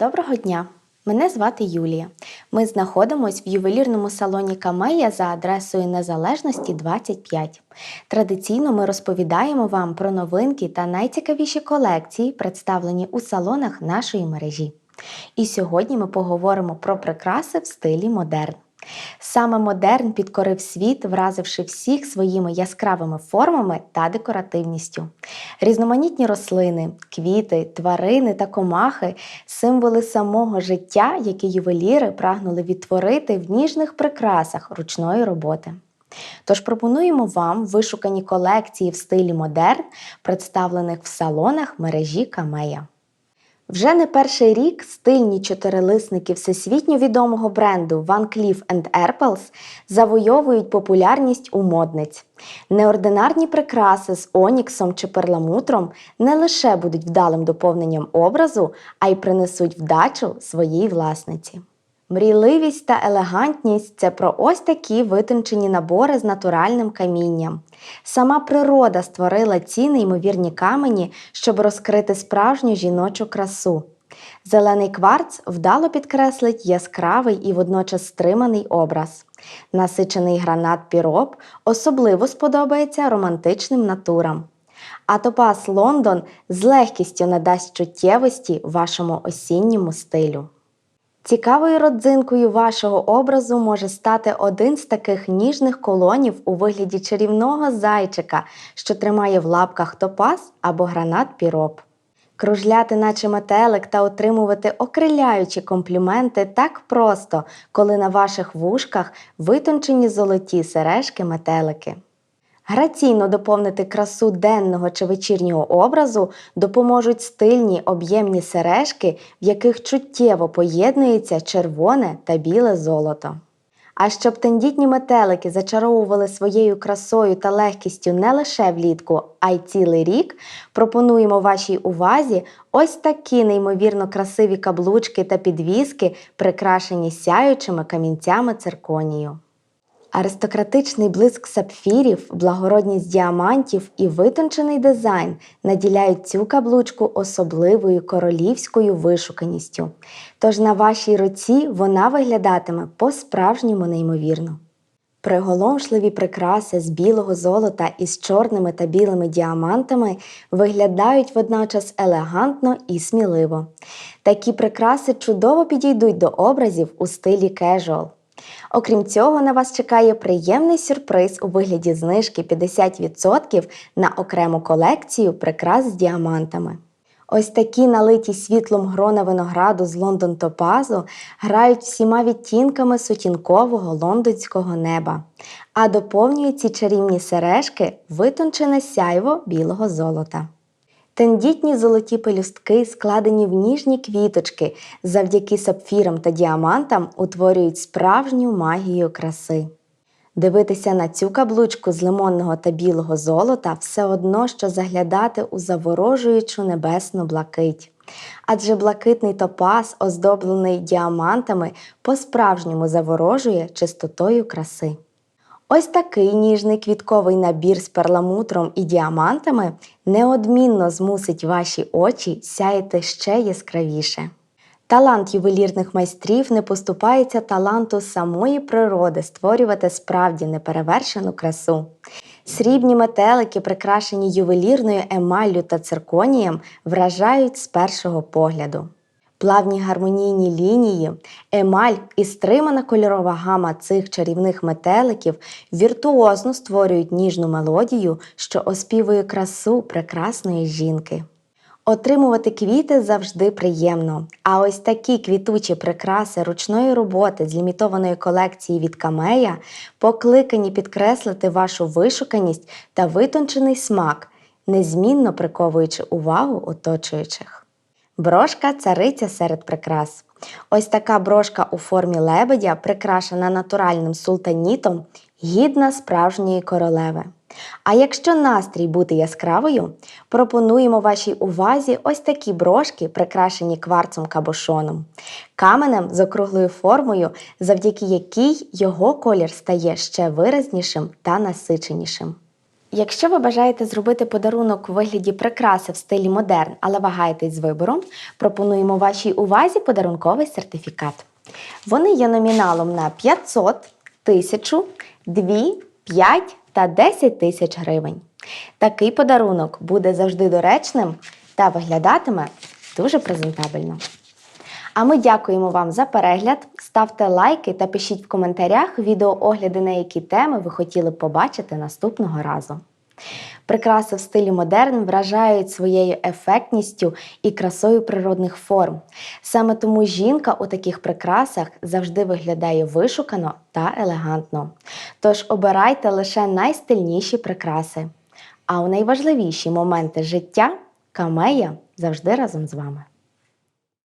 Доброго дня! Мене звати Юлія. Ми знаходимося в ювелірному салоні Камея за адресою Незалежності 25. Традиційно ми розповідаємо вам про новинки та найцікавіші колекції, представлені у салонах нашої мережі. І сьогодні ми поговоримо про прикраси в стилі модерн. Саме модерн підкорив світ, вразивши всіх своїми яскравими формами та декоративністю. Різноманітні рослини, квіти, тварини та комахи символи самого життя, які ювеліри прагнули відтворити в ніжних прикрасах ручної роботи. Тож пропонуємо вам вишукані колекції в стилі модерн, представлених в салонах мережі Камея. Вже не перший рік стильні чотирилисники всесвітньо відомого бренду Van Cleef Arpels завойовують популярність у модниць. Неординарні прикраси з оніксом чи перламутром не лише будуть вдалим доповненням образу, а й принесуть вдачу своїй власниці. Мрійливість та елегантність це про ось такі витончені набори з натуральним камінням. Сама природа створила ці неймовірні камені, щоб розкрити справжню жіночу красу. Зелений кварц вдало підкреслить яскравий і водночас стриманий образ. Насичений гранат піроб особливо сподобається романтичним натурам. А топаз Лондон з легкістю надасть чуттєвості вашому осінньому стилю. Цікавою родзинкою вашого образу може стати один з таких ніжних колонів у вигляді чарівного зайчика, що тримає в лапках топаз або гранат піроб. Кружляти, наче метелик, та отримувати окриляючі компліменти так просто, коли на ваших вушках витончені золоті сережки метелики. Граційно доповнити красу денного чи вечірнього образу допоможуть стильні об'ємні сережки, в яких чуттєво поєднується червоне та біле золото. А щоб тендітні метелики зачаровували своєю красою та легкістю не лише влітку, а й цілий рік, пропонуємо вашій увазі ось такі неймовірно красиві каблучки та підвіски, прикрашені сяючими камінцями цирконію. Аристократичний блиск сапфірів, благородність діамантів і витончений дизайн наділяють цю каблучку особливою королівською вишуканістю. Тож на вашій руці вона виглядатиме по-справжньому неймовірно. Приголомшливі прикраси з білого золота із чорними та білими діамантами виглядають водночас елегантно і сміливо. Такі прикраси чудово підійдуть до образів у стилі кежуал. Окрім цього, на вас чекає приємний сюрприз у вигляді знижки 50% на окрему колекцію прикрас з діамантами. Ось такі налиті світлом грона винограду з Лондон Топазу грають всіма відтінками сутінкового лондонського неба, а доповнюють ці чарівні сережки витончене сяйво білого золота. Тендітні золоті пелюстки, складені в ніжні квіточки, завдяки сапфірам та діамантам утворюють справжню магію краси. Дивитися на цю каблучку з лимонного та білого золота все одно, що заглядати у заворожуючу небесну блакить. Адже блакитний топаз, оздоблений діамантами, по-справжньому заворожує чистотою краси. Ось такий ніжний квітковий набір з перламутром і діамантами неодмінно змусить ваші очі сяяти ще яскравіше. Талант ювелірних майстрів не поступається таланту самої природи створювати справді неперевершену красу. Срібні метелики, прикрашені ювелірною емаллю та цирконієм, вражають з першого погляду. Плавні гармонійні лінії, емаль і стримана кольорова гама цих чарівних метеликів віртуозно створюють ніжну мелодію, що оспівує красу прекрасної жінки. Отримувати квіти завжди приємно. А ось такі квітучі прикраси ручної роботи з лімітованої колекції від Камея покликані підкреслити вашу вишуканість та витончений смак, незмінно приковуючи увагу оточуючих. Брошка цариця серед прикрас. Ось така брошка у формі лебедя, прикрашена натуральним султанітом, гідна справжньої королеви. А якщо настрій бути яскравою, пропонуємо вашій увазі ось такі брошки, прикрашені кварцом кабошоном, каменем з округлою формою, завдяки якій його колір стає ще виразнішим та насиченішим. Якщо ви бажаєте зробити подарунок у вигляді прикраси в стилі модерн, але вагаєтесь з вибором, пропонуємо вашій увазі подарунковий сертифікат. Вони є номіналом на 500, 1000, 2, 5 та 10 тисяч гривень. Такий подарунок буде завжди доречним та виглядатиме дуже презентабельно. А ми дякуємо вам за перегляд. Ставте лайки та пишіть в коментарях відеоогляди, на які теми ви хотіли побачити наступного разу. Прикраси в стилі модерн вражають своєю ефектністю і красою природних форм. Саме тому жінка у таких прикрасах завжди виглядає вишукано та елегантно. Тож обирайте лише найстильніші прикраси. А у найважливіші моменти життя камея завжди разом з вами.